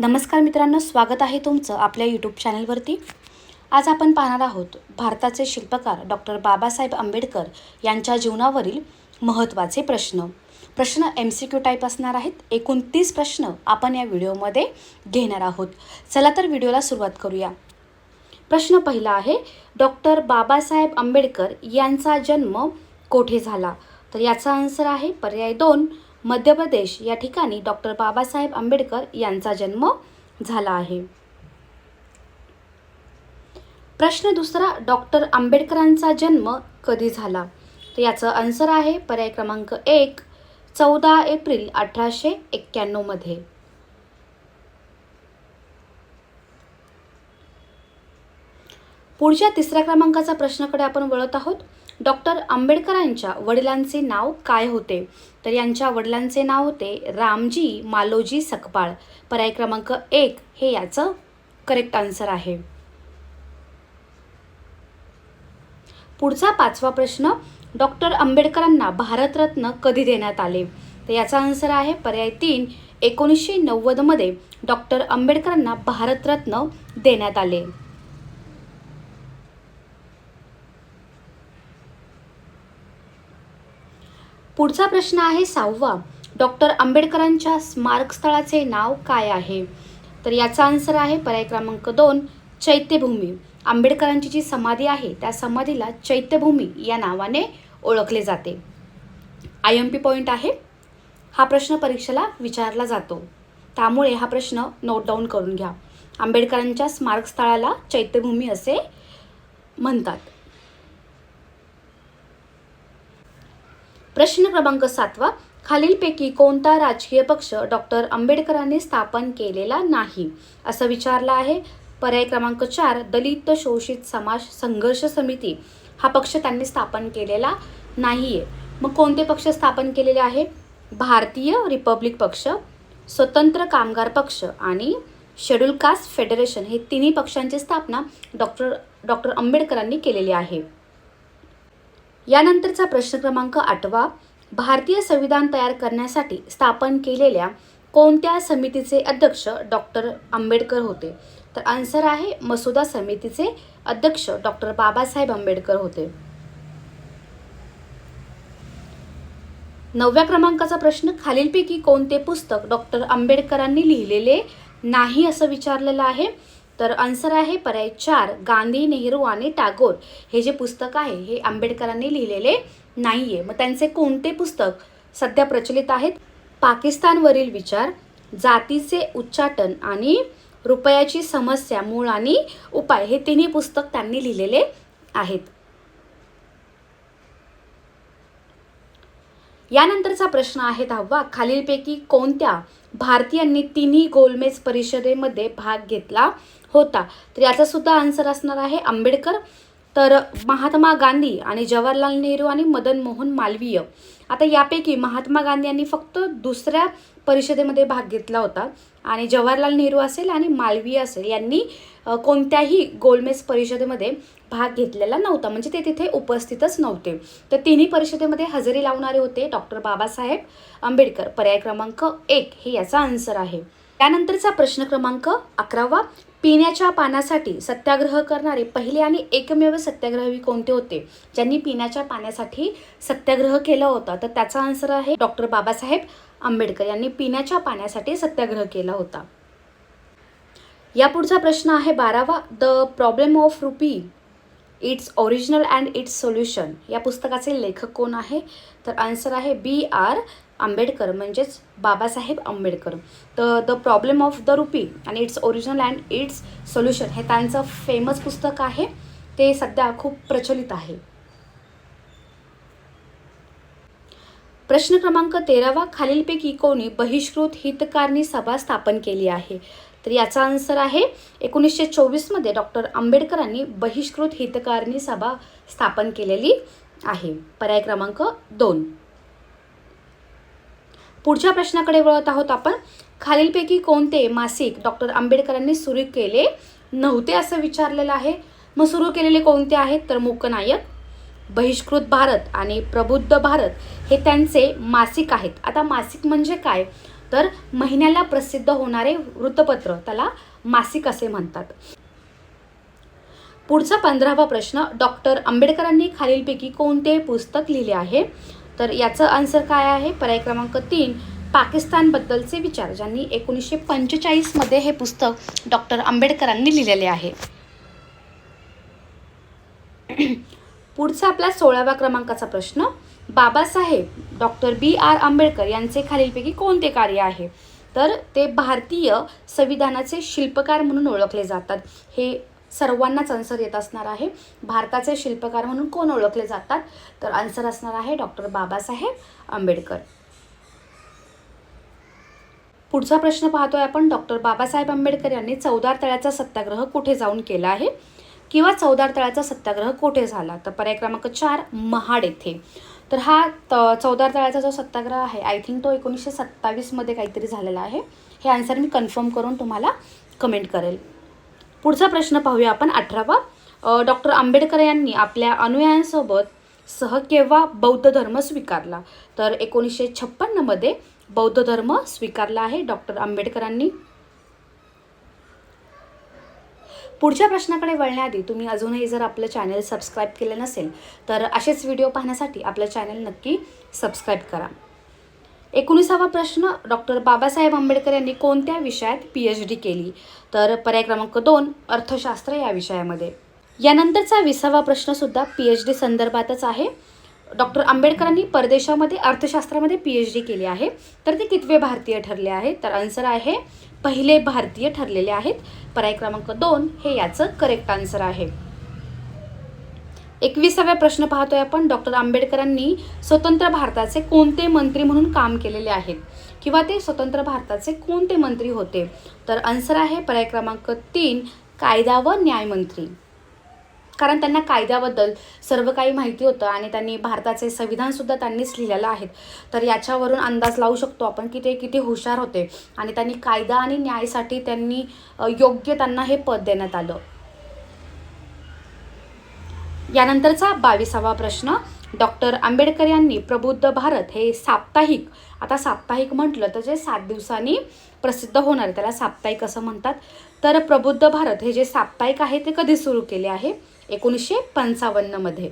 नमस्कार मित्रांनो स्वागत आहे तुमचं आपल्या यूट्यूब चॅनलवरती आज आपण पाहणार आहोत भारताचे शिल्पकार डॉक्टर बाबासाहेब आंबेडकर यांच्या जीवनावरील महत्त्वाचे प्रश्न. प्रश्न एम सी क्यू टाईप असणार आहेत. एकूण तीस प्रश्न आपण या व्हिडिओमध्ये घेणार आहोत. चला तर व्हिडिओला सुरुवात करूया. प्रश्न पहिला आहे डॉक्टर बाबासाहेब आंबेडकर यांचा जन्म कोठे झाला? तर याचा आन्सर आहे पर्याय दोन मध्य प्रदेश या ठिकाणी डॉक्टर बाबासाहेब आंबेडकर यांचा जन्म झाला आहे. प्रश्न दुसरा डॉक्टर आंबेडकरांचा जन्म कधी झाला? तर याचं आन्सर आहे पर्याय क्रमांक एक चौदा एप्रिल अठराशे एक्क्याण्णवमध्ये पुढच्या तिसऱ्या क्रमांकाचा प्रश्नाकडे आपण वळत आहोत. डॉक्टर आंबेडकरांच्या वडिलांचे नाव काय होते? तर यांच्या वडिलांचे नाव होते रामजी मालोजी सकपाळ पर्याय क्रमांक एक हे याचं करेक्ट आन्सर आहे. पुढचा पाचवा प्रश्न डॉक्टर आंबेडकरांना भारतरत्न कधी देण्यात आले? तर याचा आन्सर आहे पर्याय तीन एकोणीसशे नव्वदमध्ये डॉक्टर आंबेडकरांना भारतरत्न देण्यात आले. पुढचा प्रश्न आहे सहावा. डॉक्टर आंबेडकरांच्या स्मारकस्थळाचे नाव काय आहे? तर याचा आन्सर आहे पर्याय क्रमांक दोन चैत्यभूमी. आंबेडकरांची जी समाधी आहे त्या समाधीला चैत्यभूमी या नावाने ओळखले जाते. आय एम पी पॉईंट आहे. हा प्रश्न परीक्षेला विचारला जातो. त्यामुळे हा प्रश्न नोट डाऊन करून घ्या. आंबेडकरांच्या स्मारकस्थळाला चैत्यभूमी असे म्हणतात. प्रश्न क्रमांक सातवा खालीलपैकी कोणता राजकीय पक्ष डॉक्टर आंबेडकरांनी स्थापन केलेला नाही? असं विचारलं आहे. पर्याय क्रमांक चार दलित शोषित समाज संघर्ष समिती. हा पक्ष त्यांनी स्थापन केलेला नाहीये. मग कोणते पक्ष स्थापन केलेले आहे? भारतीय रिपब्लिक पक्ष स्वतंत्र कामगार पक्ष आणि शेड्यूल कास्ट फेडरेशन हे तिन्ही पक्षांची स्थापना डॉक्टर डॉक्टर आंबेडकरांनी केलेली आहे. यानंतरचा प्रश्न क्रमांक आठवा. भारतीय संविधान तयार करण्यासाठी स्थापन केलेल्या कोणत्या समितीचे अध्यक्ष डॉक्टर आंबेडकर होते? तर आन्सर आहे मसुदा समितीचे अध्यक्ष डॉक्टर बाबासाहेब आंबेडकर होते. नवव्या क्रमांकाचा प्रश्न खालीलपैकी कोणते पुस्तक डॉक्टर आंबेडकरांनी लिहिलेले नाही असं विचारलेलं आहे? तर आन्सर आहे पर्याय चार. गांधी नेहरू आणि टागोर. हे जे पुस्तक आहे हे आंबेडकरांनी लिहिलेले नाही आहे मग त्यांचे कोणते पुस्तक सध्या प्रचलित आहेत? पाकिस्तानवरील विचार जातीचे उच्चाटन आणि रुपयाची समस्या मूळ आणि उपाय हे तिन्ही पुस्तक त्यांनी लिहिलेले आहेत. यानंतरचा प्रश्न आहे दहावा. खालीलपैकी कोणत्या भारतीयांनी तिन्ही गोलमेज परिषदेमध्ये भाग घेतला होता? तर याचा सुद्धा आन्सर असणार आहे आंबेडकर तर महात्मा गांधी आणि जवाहरलाल नेहरू आणि मदन मोहन मालवीय. आता यापैकी महात्मा गांधी यांनी फक्त दुसऱ्या परिषदेमध्ये भाग घेतला होता. आणि जवाहरलाल नेहरू असेल आणि मालवीय असेल यांनी कोणत्याही गोलमेज परिषदेमध्ये भाग घेतलेला नव्हता. म्हणजे ते तिथे उपस्थितच नव्हते. तर तिन्ही परिषदेमध्ये हजेरी लावणारे होते डॉक्टर बाबासाहेब आंबेडकर. पर्याय क्रमांक एक हे याचा आन्सर आहे. त्यानंतरचा प्रश्न क्रमांक अकरावा पिण्याच्या पाण्यासाठी सत्याग्रह करणारे पहिले आणि एकमेव सत्याग्रही कोणते होते? ज्यांनी पिण्याच्या पाण्यासाठी सत्याग्रह केला होता. तर त्याचा आन्सर आहे डॉक्टर बाबासाहेब आंबेडकर यांनी पिण्याच्या पाण्यासाठी सत्याग्रह केला होता. या पुढचा प्रश्न आहे बारावा. The problem of rupee its original and its solution. या पुस्तकाचे लेखक कोण आहे? तर आन्सर आहे बी आर आंबेडकर म्हणजेच बाबासाहेब आंबेडकर. तर the problem of the rupee आणि its original and its solution हे त्यांचं फेमस पुस्तक आहे. ते सध्या खूप प्रचलित आहे. प्रश्न क्रमांक तेरावा खालीलपैकी कोणी बहिष्कृत हितकारणी सभा स्थापन केली आहे? तर याचा आन्सर आहे एकोणीसशे चोवीसमध्ये डॉक्टर आंबेडकरांनी बहिष्कृत हितकारणी सभा स्थापन केलेली आहे. पर्याय क्रमांक दोन. पुढच्या प्रश्नाकडे वळत आहोत आपण. खालीलपैकी कोणते मासिक डॉक्टर आंबेडकरांनी सुरू केले नव्हते असं विचारलेलं आहे. मग सुरू केलेले कोणते आहेत? तर मूकनायक बहिष्कृत भारत आणि प्रबुद्ध भारत हे त्यांचे मासिक आहेत. आता मासिक म्हणजे काय? तर महिन्याला प्रसिद्ध होणारे वृत्तपत्र त्याला मासिक असे म्हणतात. पुढचा पंधरावा प्रश्न डॉक्टर आंबेडकरांनी खालीलपैकी कोणते पुस्तक लिहिले आहे? तर याचं आन्सर काय आहे? पर्याय क्रमांक तीन पाकिस्तानबद्दलचे विचार ज्यांनी एकोणीसशे पंचेचाळीसमध्ये हे पुस्तक डॉक्टर आंबेडकरांनी लिहिलेले आहे. पुढचा आपला सोळाव्या क्रमांकाचा प्रश्न Babasaheb doctor B R Ambedkar यांचे खालीलपैकी कोणते कार्य आहे? तर ते भारतीय संविधानाचे शिल्पकार म्हणून ओळखले जातात. हे सर्वांनाच आन्सर येत असणार आहे. भारताचे शिल्पकार म्हणून कोण ओळखले जातात? तर आन्सर असणार आहे डॉक्टर बाबासाहेब आंबेडकर. पुढचा प्रश्न पाहतोय आपण. डॉक्टर बाबासाहेब आंबेडकर यांनी चौदार तळ्याचा सत्याग्रह कुठे जाऊन केला आहे? किंवा चौदार तळाचा सत्याग्रह कोठे झाला? तर पर्याय क्रमांक चार महाड येथे. तर हा त चौदार तळाचा जो सत्याग्रह आहे आय थिंक तो एकोणीसशे सत्तावीसमध्ये काहीतरी झालेला आहे. हे आन्सर मी कन्फर्म करून तुम्हाला कमेंट करेल. पुढचा प्रश्न पाहूया आपण अठरावा. डॉक्टर आंबेडकर यांनी आपल्या अनुयायांसोबत सह केव्हा बौद्ध धर्म स्वीकारला? तर एकोणीसशे छप्पन्नमध्ये बौद्ध धर्म स्वीकारला आहे डॉक्टर आंबेडकरांनी. पुढच्या प्रश्नाकडे वळण्याआधी तुम्ही अजूनही जर आपलं चॅनल सबस्क्राईब केलं नसेल तर असेच व्हिडिओ पाहण्यासाठी आपलं चॅनल नक्की सबस्क्राईब करा. एकोणीसावा प्रश्न डॉक्टर बाबासाहेब आंबेडकर यांनी कोणत्या विषयात पी एच डी केली? तर पर्याय क्रमांक दोन अर्थशास्त्र या विषयामध्ये. यानंतरचा विसावा प्रश्नसुद्धा पी एच डी संदर्भातच आहे. डॉक्टर आंबेडकरांनी परदेशामध्ये अर्थशास्त्रामध्ये पी एच डी केली आहे. तर ते कितवे भारतीय ठरले आहेत? तर आन्सर आहे पहिले भारतीय ठरलेले आहेत. पर्याय क्रमांक दोन हे याचं करेक्ट आन्सर आहे. एकविसाव्या प्रश्न पाहतोय आपण. डॉक्टर आंबेडकरांनी स्वतंत्र भारताचे कोणते मंत्री म्हणून काम केलेले आहेत? किंवा ते स्वतंत्र भारताचे कोणते मंत्री होते? तर आन्सर आहे पर्याय क्रमांक तीन कायदा व न्यायमंत्री. कारण त्यांना कायद्याबद्दल सर्व काही माहिती होतं आणि त्यांनी भारताचे संविधानसुद्धा त्यांनीच लिहिलेलं आहे तर याच्यावरून अंदाज लावू शकतो आपण की ते किती हुशार होते आणि त्यांनी कायदा आणि न्यायसाठी त्यांनी योग्य त्यांना हे पद देण्यात आलं. यानंतरचा बावीसावा प्रश्न डॉक्टर आंबेडकर यांनी प्रबुद्ध भारत हे साप्ताहिक आता साप्ताहिक म्हटलं तर जे सात दिवसांनी प्रसिद्ध होणार आहे, त्याला साप्ताहिक असं म्हणतात. तर प्रबुद्ध भारत हे जे साप्ताहिक आहे ते कधी सुरू केले आहे? एकोणीसशे पंचावन्नमध्ये.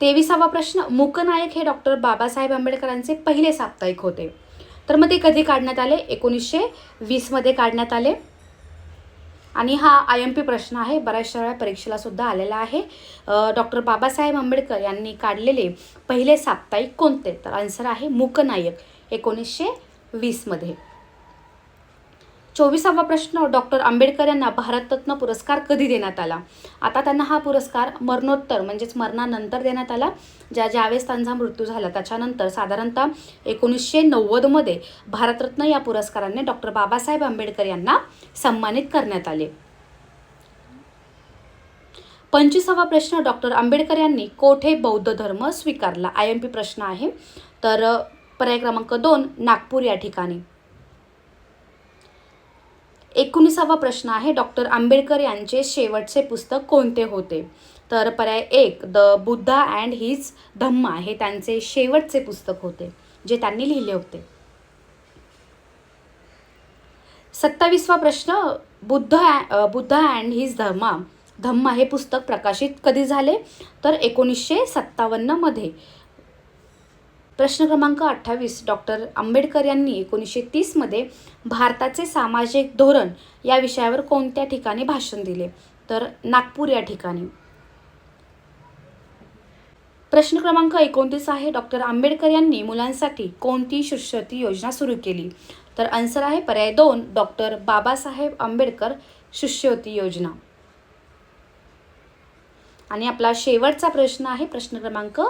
तेविसावा प्रश्न मूकनायक हे डॉक्टर बाबासाहेब आंबेडकरांचे पहिले साप्ताहिक होते. तर मग ते कधी काढण्यात आले? एकोणीसशे वीसमध्ये काढण्यात आले. आणि हा आय एम पी प्रश्न आहे बऱ्याचशा वेळा परीक्षेला सुद्धा आलेला आहे. डॉक्टर बाबासाहेब आंबेडकर यांनी काढलेले पहिले साप्ताहिक कोणते? तर आन्सर आहे मूकनायक एकोणीसशे वीसमध्ये. चोवीसावा प्रश्न डॉक्टर आंबेडकर यांना भारतरत्न पुरस्कार कधी देण्यात आला? आता त्यांना हा पुरस्कार मरणोत्तर म्हणजेच मरणानंतर देण्यात आला ज्या ज्यावेळेस त्यांचा मृत्यू झाला त्याच्यानंतर साधारणतः एकोणीसशे नव्वदमध्ये भारतरत्न या पुरस्काराने डॉक्टर बाबासाहेब आंबेडकर यांना सन्मानित करण्यात आले. पंचवीसावा प्रश्न डॉक्टर आंबेडकर यांनी कोठे बौद्ध धर्म स्वीकारला? आय एम पी प्रश्न आहे. तर पर्याय क्रमांक दोन नागपूर या ठिकाणी. एकोणीसावा प्रश्न आहे. डॉक्टर आंबेडकर यांचे शेवटचे पुस्तक कोणते होते? तर पर्याय एक the Buddha and his Dhamma हे त्यांचे शेवटचे पुस्तक होते जे त्यांनी लिहिले होते. सत्तावीसवा प्रश्न बुद्ध बुद्धा बुद्ध अँड हिज धम्मा. धम्मा हे पुस्तक प्रकाशित कधी झाले? तर एकोणीसशे सत्तावन्नमध्ये प्रश्न क्रमांक अठ्ठावीस डॉक्टर आंबेडकर यांनी एकोणीसशे तीसमध्ये भारताचे सामाजिक धोरण या विषयावर कोणत्या ठिकाणी भाषण दिले? तर नागपूर या ठिकाणी. प्रश्न क्रमांक एकोणतीस आहे. डॉक्टर आंबेडकर यांनी मुलांसाठी कोणती शिष्यवृत्ती योजना सुरू केली? तर आन्सर आहे पर्याय दोन. डॉक्टर बाबासाहेब आंबेडकर शिष्यवृत्ती योजना. आणि आपला शेवटचा प्रश्न आहे प्रश्न क्रमांक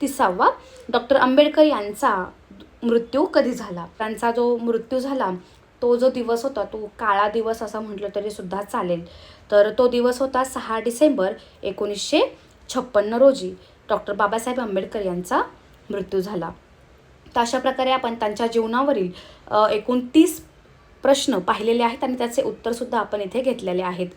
तिसावा. डॉक्टर आंबेडकर यांचा मृत्यू कधी झाला? त्यांचा जो मृत्यू झाला तो जो दिवस होता तो काळा दिवस असं म्हटलं तरी सुद्धा चालेल. तर तो दिवस होता सहा डिसेंबर एकोणीसशे छप्पन्न रोजी. डॉक्टर बाबासाहेब आंबेडकर यांचा मृत्यू झाला. तर अशा प्रकारे आपण त्यांच्या जीवनावरील एकूण तीस प्रश्न पाहिलेले आहेत आणि त्याचे उत्तरसुद्धा आपण इथे घेतलेले आहेत.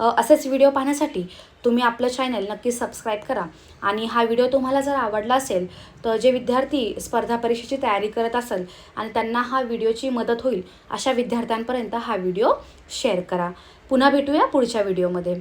असेच व्हिडिओ पाहण्यासाठी तुम्ही आपलं चॅनल नक्की सबस्क्राईब करा. आणि हा व्हिडिओ तुम्हाला जर आवडला असेल तर जे विद्यार्थी स्पर्धा परीक्षेची तयारी करत असेल आणि त्यांना हा व्हिडिओची मदत होईल अशा विद्यार्थ्यांपर्यंत हा व्हिडिओ शेअर करा. पुन्हा भेटूया पुढच्या व्हिडिओमध्ये